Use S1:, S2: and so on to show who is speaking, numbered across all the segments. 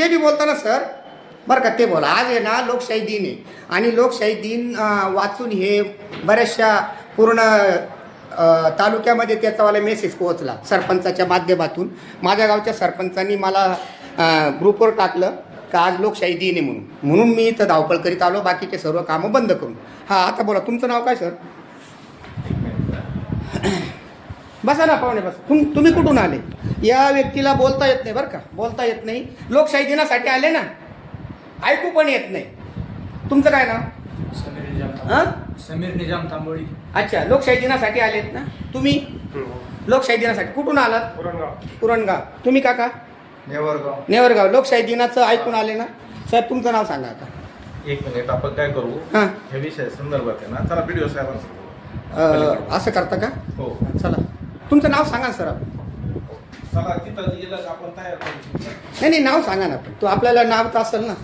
S1: जे बी बोलता ना सर बरं का ते बोला. आज आहे ना लोकशाही दिन आहे. आणि लोकशाही दिन अं, वाचून हे बऱ्याचशा पूर्ण अं, तालुक्यामध्ये त्याचावाला मेसेज पोहोचला सरपंचाच्या माध्यमातून. माझ्या गावच्या सरपंचांनी मला अं, ग्रुपवर टाकलं का आज लोकशाही दिन आहे म्हणून. म्हणून मी इथं धावपळ करीत आलो. बाकीचे सर्व कामं बंद करून. हां आता बोला. तुमचं नाव काय सर? बसा ना पाहुणे बसा. तुम तुम्ही कुठून आले? या व्यक्तीला बोलता येत नाही बरं का? बोलता येत नाही. लोकशाही दिनासाठी आले ना ऐकू पण येत नाही. तुमचं काय नाव?
S2: समीर निजाम
S1: हां?
S2: समीर निजाम तांबोळी
S1: अच्छा लोकशाही दिनासाठी आलेत ना? तुम्ही? लोकशाही दिनासाठी कुठून आलात? पुरणगाव तुम्ही काका?
S3: नेवरगाव.
S1: नेवरगाव. लोकशाही दिनाचं ऐकून आले ना? साहेब तुमचं नाव सांगा आता.
S3: एक मिनिट आपण काय करू?
S1: हां.
S3: ह्या विषय संदर्भात आहे ना चला व्हिडिओ साहेबांना
S1: अं, असं करता का?
S3: हो.
S1: चला. तुमचं नाव सांगा सर.
S3: चला तिथं गेलं का आपण तयार करू
S1: नाही नाही नाव सांगा ना. पण तो आपल्याला नाव तर असेल ना.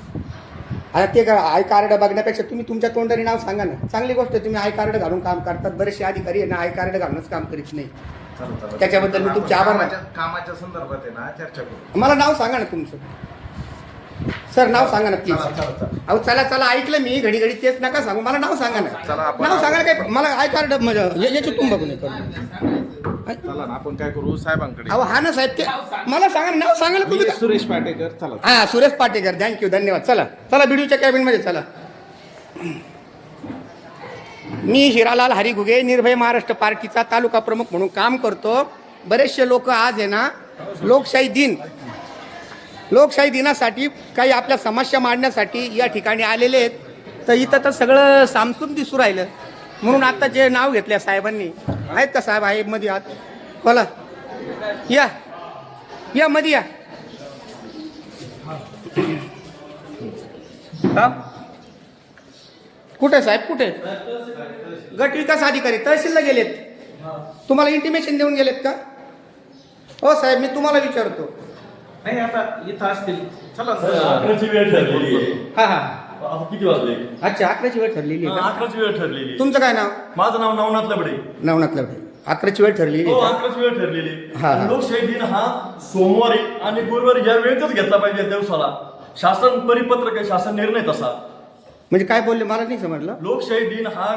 S1: आता ते का आय कार्ड बघण्यापेक्षा तुम्ही तुमच्या तोंडाने नाव सांगा ना. चांगली गोष्ट आहे तुम्ही आय कार्ड घालून काम करतात. बरेचसे अधिकारी आहे ना आय कार्ड घालूनच काम करीत नाही. त्याच्याबद्दल मी
S3: आपण
S1: तुमचे आभार
S3: कामाच्या संदर्भात आहे ना चर्चा करू.
S1: मला नाव सांगा ना तुमचं. सर नाव सांगा ना प्लीज
S3: चला चला चला.
S1: अहो चला चला ऐकलं मी घडी घडी तेच नका सांगू. मला नाव सांगा
S3: चला,
S1: ना
S3: आपण-
S1: नाव सांगा काय मला आय कार्ड म्हणजे या- याच्यातून बघून हे करू.
S3: चला ना आपण काय करू? साहेबांकडे.
S1: अहो हा ना साहेब ते मला सांगा ना नाव सांगा ना तुम्ही
S3: सुरेश पाटेकर चला.
S1: हा सुरेश पाटेकर थँक्यू धन्यवाद. चला चला बिडूच्या कॅबिनमध्ये चला. मी हिरालाल हरिगुगे निर्भय महाराष्ट्र पार्टीचा तालुका प्रमुख म्हणून काम करतो. बरेचसे लोक आज आहे ना लोकशाही दिन लोकशाही दिनासाठी काही आपल्या समस्या मांडण्यासाठी या ठिकाणी आलेले आहेत. तर इथं तर सगळं सामसूम दिसू राहिलं. म्हणून आता जे नाव घेतल्या साहेबांनी आहेत का साहेब? आहे मध्ये आत. बोला. या. या मध्ये या. हा? कुठे साहेब? कुठे? गट विकास अधिकारी तहसीलला गेलेत. तुम्हाला इंटिमेशन देऊन गेलेत का? हो साहेब मी तुम्हाला विचारतो.
S3: नाही आता इथं असतील. चला
S4: अकराची वेळ ठरलेली आहे.
S1: हा हा.
S4: आता किती वाजले?
S1: अच्छा अकराची वेळ ठरलेली आहे का?
S4: अकराची वेळ ठरलेली आहे.
S1: तुमचं काय नाव?
S4: माझं नाव नवनाथ लबडे.
S1: नवनाथ लवडे अकराची वेळ ठरलेली
S4: हो
S1: आहे का?
S4: अकराची वेळ ठरलेली.
S1: हा, हा.
S4: लोकशाही दिन हा सोमवारी आणि गुरुवारी या वेळेतच घेतला पाहिजे या दिवसाला. शासन परिपत्रक आहे शासन निर्णय तसा.
S1: म्हणजे काय बोलले? मला नाही समजलं.
S4: लोकशाही दिन हा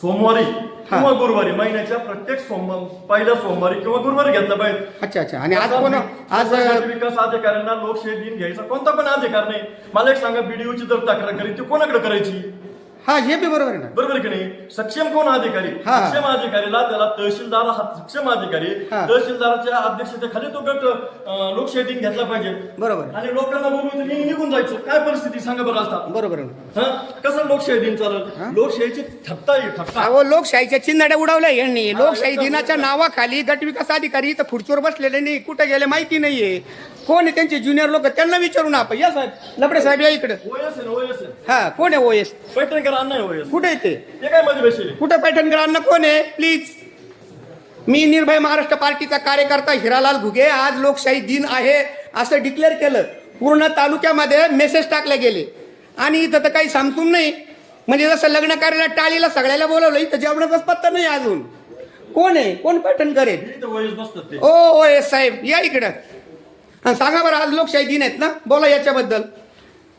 S4: सोमवारी किंवा गुरुवारी महिन्याच्या प्रत्येक सोमवार पहिल्या सोमवारी किंवा गुरुवारी घेतला पाहिजे.
S1: अच्छा अच्छा. आणि आज कोण आज
S4: विकास अधिकाऱ्यांना लोकशाही दिन घ्यायचा कोणता पण अधिकार नाही. मला एक सांगा बीडीओची जर तक्रार करी ती कोणाकडे करायची?
S1: हा हे बी बरोबर आहे ना.
S4: बरोबर की नाही? सक्षम कोण अधिकारी?
S1: हा.
S4: सक्षम अधिकारीला त्याला तहसीलदार हा सक्षम अधिकारी
S1: हा.
S4: तहसीलदाराच्या अध्यक्षतेखाली तो गट अं, लोकशाही दिन घेतला पाहिजे.
S1: बरोबर आहे.
S4: आणि लोकांना बोलून निघून जायचं. काय परिस्थिती? सांगा बरं आता.
S1: बरोबर आहे ना.
S4: हा? कसं लोकशाही दिन चालत लोकशाहीची थट्टा आहे थट्टा.
S1: अहो लोकशाहीच्या चिन्हाड्या उडवल्या यांनी. लोकशाही दिनाच्या नावाखाली गट विकास अधिकारी इथं खुर्चीवर बसलेले नाही कुठे गेले माहिती नाहीये. कोण आहे त्यांचे ज्युनियर लोक? त्यांना विचारून आपण. या साहेब लपडे साहेब या इकडे.
S4: ओएस आहे ओएस आहे
S1: हा कोण आहे ओएस
S4: पैठणकर अण्णा आहे ओएस
S1: कुठे आहे ते?
S4: ते काय मध्ये बसले
S1: कुठे पैठणकरांना कोण आहे? प्लीज. मी निर्भय महाराष्ट्र पार्टीचा कार्यकर्ता हिरालाल घुगे. आज लोकशाही दिन आहे असं डिक्लेअर केलं. पूर्ण तालुक्यामध्ये मेसेज टाकले गेले. आणि इथं तर काही सांगतून नाही. म्हणजे जसं लग्न कार्याला टाळीला सगळ्याला बोलवलं इथं जेवणाचाच पत्ता नाही अजून. कोण आहे? कोण
S4: बसतात ते.
S1: ओ ओ एस साहेब या इकडं. आणि सांगा बरं आज लोकशाही दिन आहेत ना? बोला याच्याबद्दल.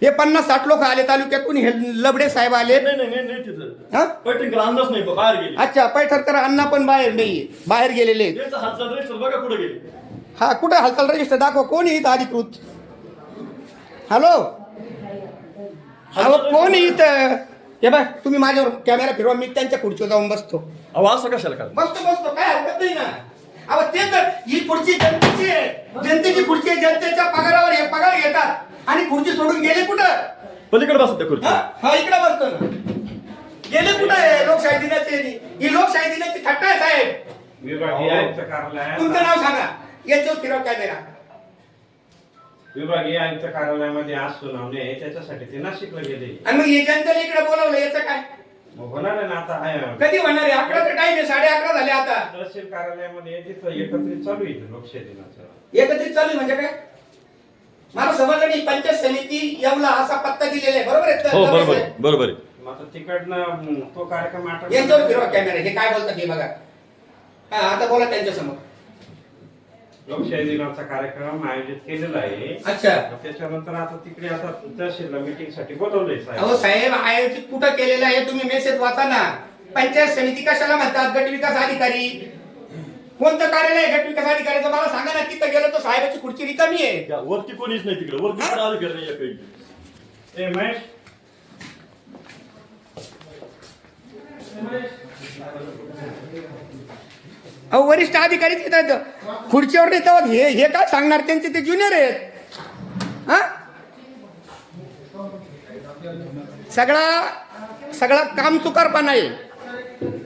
S1: हे पन्नास साठ लोक आले तालुक्यातून हे लबडे साहेब आले?
S4: नाही नाही नाही नाही तिथं.
S1: हा? अच्छा पैठणकर अण्णा पण बाहेर नाहीये बाहेर गेलेले हा कुठे हालचाल रजिस्टर दाखव कोण आहे अधिकृत? हॅलो अहो कोण इथं? हे बघ तुम्ही माझ्यावर कॅमेरा फिरवा मी त्यांच्या खुर्चीवर जाऊन बसतो.
S4: अहो असं कशाला काय
S1: बसतो बसतो काय हरकत नाही ना. अहो ते तर ही खुर्ची जनतेची आहे. जनतेची खुर्ची आहे जनतेच्या पगारावर हे पगार घेतात. आणि खुर्ची सोडून गेले कुठं?
S4: पलीकडे बसत त्या खुर्ची
S1: हा हा, इकडे बसतो ना. गेले कुठं आहे लोकशाही दिनाची ही लोकशाही दिनाची थट्टा आहे साहेब.
S5: विभागीय आयुक्त कार्यालयात
S1: तुमचं नाव सांगा. याच्यावर फिरव कॅमेरा
S5: विभागीय आयुक्त कार्यालयामध्ये आज सुनावणी आहे त्याच्यासाठी ते नाशिकला गेले.
S1: आणि मग हे जनतेला इकडे बोलावलं याचं काय?
S5: मग होणार आहे ना आता आहे
S1: कधी होणार आहे? अकराचा टाइम आहे साडे अकरा झाले आता.
S5: तहसील कार्यालयामध्ये तिथं एकत्रित चालू आहे लोकशाही दिनाचं
S1: एकत्रित चालू आहे म्हणजे काय? मला समजलं नाही पंचायत समिती येवला असा पत्ता दिलेला आहे. बरोबर आहे
S4: हो
S1: तर-
S4: बरोबर आहे, बरोबर आहे.
S5: आता तिकडनं तो कार्यक्रम आटोप
S1: यांच्यावर फिरवा कॅमेरा हे काय बोलतात हे बघा. हा आता बोला त्यांच्यासमोर
S5: लोकशाही दिनाचा कार्यक्रम आयोजित केलेला आहे.
S1: अच्छा.
S5: त्याच्यानंतर आता तिकडे आता तहसीलला मीटिंगसाठी बोलवलंय
S1: अहो
S5: साहेब
S1: साहेब आयोजित कुठं केलेलं आहे? तुम्ही मेसेज वाचा ना. पंचायत समिती कशाला म्हणतात? गट विकास अधिकारी. कोणतं कार्यालय गट विकास अधिकाऱ्याचं मला सांगा ना तिथं गेलो तर साहेबाची खुर्ची रिकामी आहे.
S4: वरती कोणीच नाही तिकडे. वरती पण अधिकारी नाही काही
S5: ए महेश.
S1: अहो वरिष्ठ अधिकारीच येतात खुर्चीवर नेतात हे हे काय सांगणार? त्यांचे ते ज्युनियर आहेत. हा? सगळा सगळा काम चुकारपणा आहे.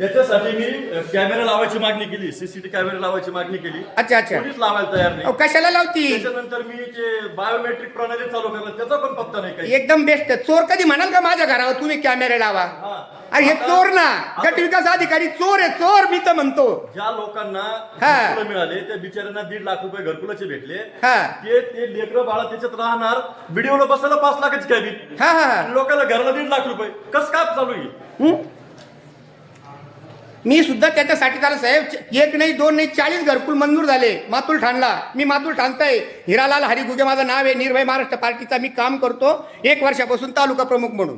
S4: याच्यासाठी मी कॅमेरा लावायची मागणी केली सीसीटीव्ही कॅमेरा लावायची मागणी केली.
S1: अच्छा अच्छा.
S4: कोणीच लावायला तयार
S1: अहो
S4: नाही
S1: कशाला लावती?
S4: त्याच्यानंतर मी जे बायोमेट्रिक प्रणाली चालू करलं त्याचा पण पत्ता नाही काही.
S1: एकदम बेस्ट चोर कधी म्हणाल का माझ्या घरावर तुम्ही कॅमेरे लावा?
S4: हा.
S1: अरे हे चोर ना. गट विकास अधिकारी चोर आहे चोर मी तर म्हणतो.
S4: ज्या लोकांना
S1: हा.
S4: घरकुलं मिळाले त्या बिचाऱ्यांना दीड लाख रुपये घरकुलाचे भेटले.
S1: हा.
S4: ते ते लेकरं बाळा त्याच्यात राहणार. व्हिडिओला बसायला पाच लाखाची कॅबिन
S1: हा हा
S4: लोकांना घराला दीड लाख रुपये. कस काय चालू आहे?
S1: हं? मी सुद्धा त्याच्यासाठी त्याला साहेब. एक नाही दोन नाही चाळीस घरकुल मंजूर झाले. मातुल ठाणला. मी मातुल ठाणताय हिरालाल हरिगुगे माझं नाव आहे. निर्भय महाराष्ट्र पार्टीचा मी काम करतो. एक वर्षापासून तालुका प्रमुख म्हणून.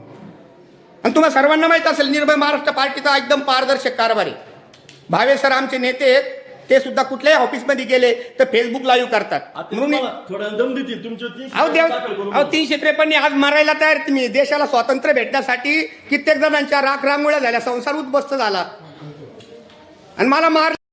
S1: आणि तुम्हाला सर्वांना माहीत असेल निर्भय महाराष्ट्र पार्टीचा एकदम पारदर्शक कारभार आहे. भावे सर आमचे नेते आहेत. ते सुद्धा कुठल्याही ऑफिसमध्ये गेले तर फेसबुक लाईव्ह करतात. म्हणून अहो देव अहो तीनशे त्रेपन्न आज मरायला तयार तुम्ही. देशाला स्वातंत्र्य भेटण्यासाठी कित्येक जणांच्या राख रांगोळ्या झाल्या. संसार उद्ध्वस्त झाला. आणि मला मार